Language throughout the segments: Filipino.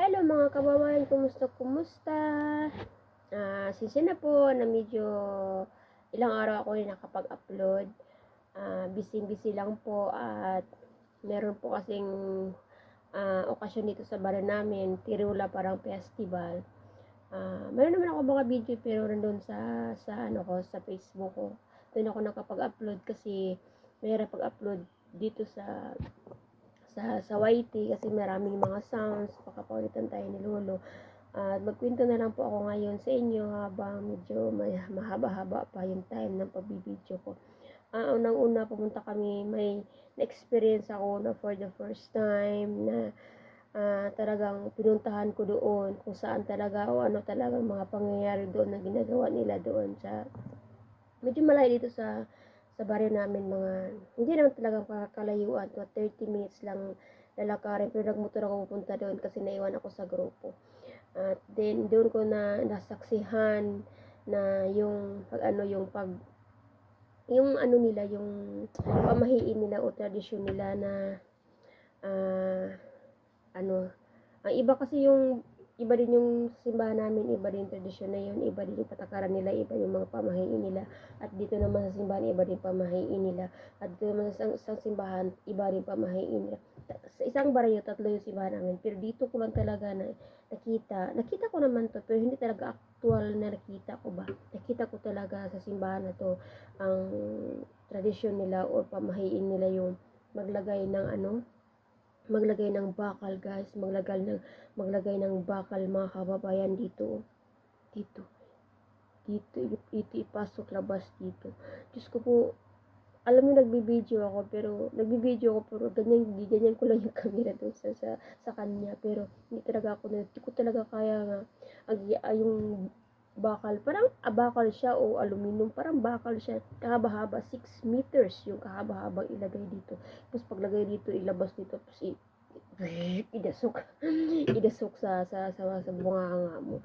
Hello mga kababayan, kumusta kumusta? Ah, sinsya na po na medyo ilang araw ako rin nakapag-upload. Ah, busy-busy lang po at meron po kasing ah, okasyon dito sa baryo namin, Tirula parang festival. Ah, meron naman ako mga video pero nandun sa sa ano ko sa Facebook ko. Doon ako nakapag-upload kasi mayroon pag-upload dito sa sa sa YT kasi maraming mga sounds pakapalitan tayo ni Lolo. At magkwento na lang po ako ngayon sa inyo habang medyo may mahaba-haba pa yung time ng pagbibideo ko. Ah, unang-una pumunta kami may na-experience ako na for the first time na ah, talagang pinuntahan ko doon kung saan talaga o ano talaga mga pangyayari doon na ginagawa nila doon sa medyo malayo dito sa sa baryo namin mga hindi naman talagang pakalayuan to 30 minutes lang lalakarin pero nagmotor ako pupunta doon kasi naiwan ako sa grupo. At then doon ko na nasaksihan na yung pag ano yung pag yung ano nila yung pamahiin nila o tradisyon nila na ah, ano ang iba kasi yung iba din yung simbahan namin, iba din tradisyon na yun, iba din yung patakaran nila, iba yung mga pamahiin nila. At dito naman sa simbahan, iba din pamahiin nila. At dito naman sa isang, isang simbahan, iba din pamahiin nila. Sa isang baryo, tatlo yung simbahan namin. Pero dito ko lang talaga na nakita, nakita ko naman to, pero hindi talaga actual na nakita ko ba. Nakita ko talaga sa simbahan na to, ang tradisyon nila o pamahiin nila yung maglagay ng ano, maglagay ng bakal guys, maglagay ng maglagay ng bakal mga kababayan dito. Dito. Dito, ito ipasok labas dito. Diyos ko po, alam mo nagbibideo ako pero nagbibideo ako pero ganyan ganyan ko lang yung camera doon sa, sa sa kanya pero hindi talaga ako hindi ko talaga kaya nga ang yung bakal parang ah, bakal siya o aluminum parang bakal siya kahaba-haba 6 meters yung kahaba-habang ilagay dito tapos paglagay dito ilabas dito tapos i idasok idasok sa sa sa, sa bunganga mo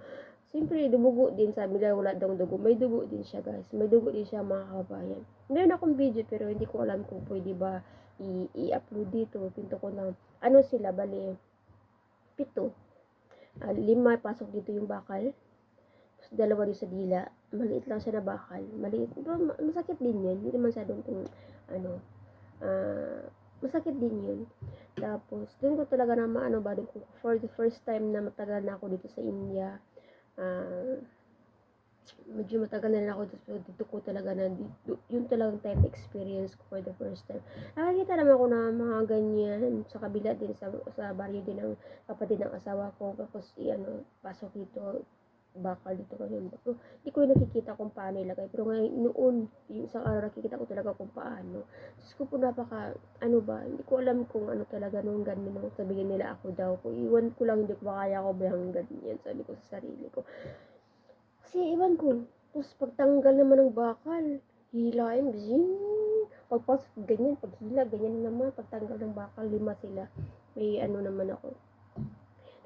Siyempre, dumugo din sabi nila wala daw dugo. May dugo din siya guys. May dugo din siya mga kababayan. Meron akong video pero hindi ko alam kung pwede ba i-upload dito. Pinto ko lang. Ano sila, bali, pito. Ah, lima, pasok dito yung bakal. Dalawa din sa dila. Maliit lang siya na bakal. Maliit. Pero ma- masakit din yun. Hindi naman siya doon kung ano. Ah, masakit din yun. Tapos, doon ko talaga na maano ba, doon for the first time na matagal na ako dito sa India, ah, medyo matagal na rin ako dito, dito ko talaga na, dito, yun talagang time na experience ko for the first time. Nakakita naman ako na mga ganyan, sa kabila din, sa, sa baryo din ng kapatid ng asawa ko, tapos, i, ano, pasok dito, bakal dito ganyan. Pero, hindi ko yung nakikita kung paano ilagay. Pero ngayon, noon, yung isang araw nakikita ko talaga kung paano. Diyos ko po napaka, ano ba, hindi ko alam kung ano talaga nung ganyan nung sabihin nila ako daw. Kung iwan ko lang, hindi ko makaya ko ba yung ganyan, sabi ko sa sarili ko. Kasi iwan ko. Tapos pagtanggal naman ng bakal, hilain, zing, pagpasok, ganyan, paghila, ganyan naman, pagtanggal ng bakal, lima sila. May ano naman ako.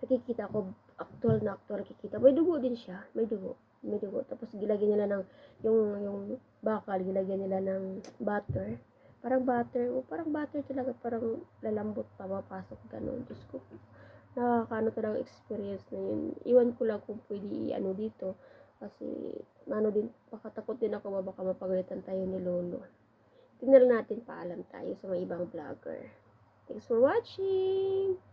Nakikita ko, actual na actual nakikita. May dugo din siya, may dugo. May dugo. Tapos gilagyan nila ng, yung, yung bakal, gilagyan nila ng butter. Parang butter, o parang butter talaga, parang lalambot pa, mapasok, ganun. Diyos ko, nakakaano talaga experience na yun. Iwan ko lang kung pwede i-ano dito. Kasi, ano din, baka takot din ako ba baka mapagalitan tayo ni Lolo. Tingnan natin paalam tayo sa mga ibang vlogger. Thanks for watching!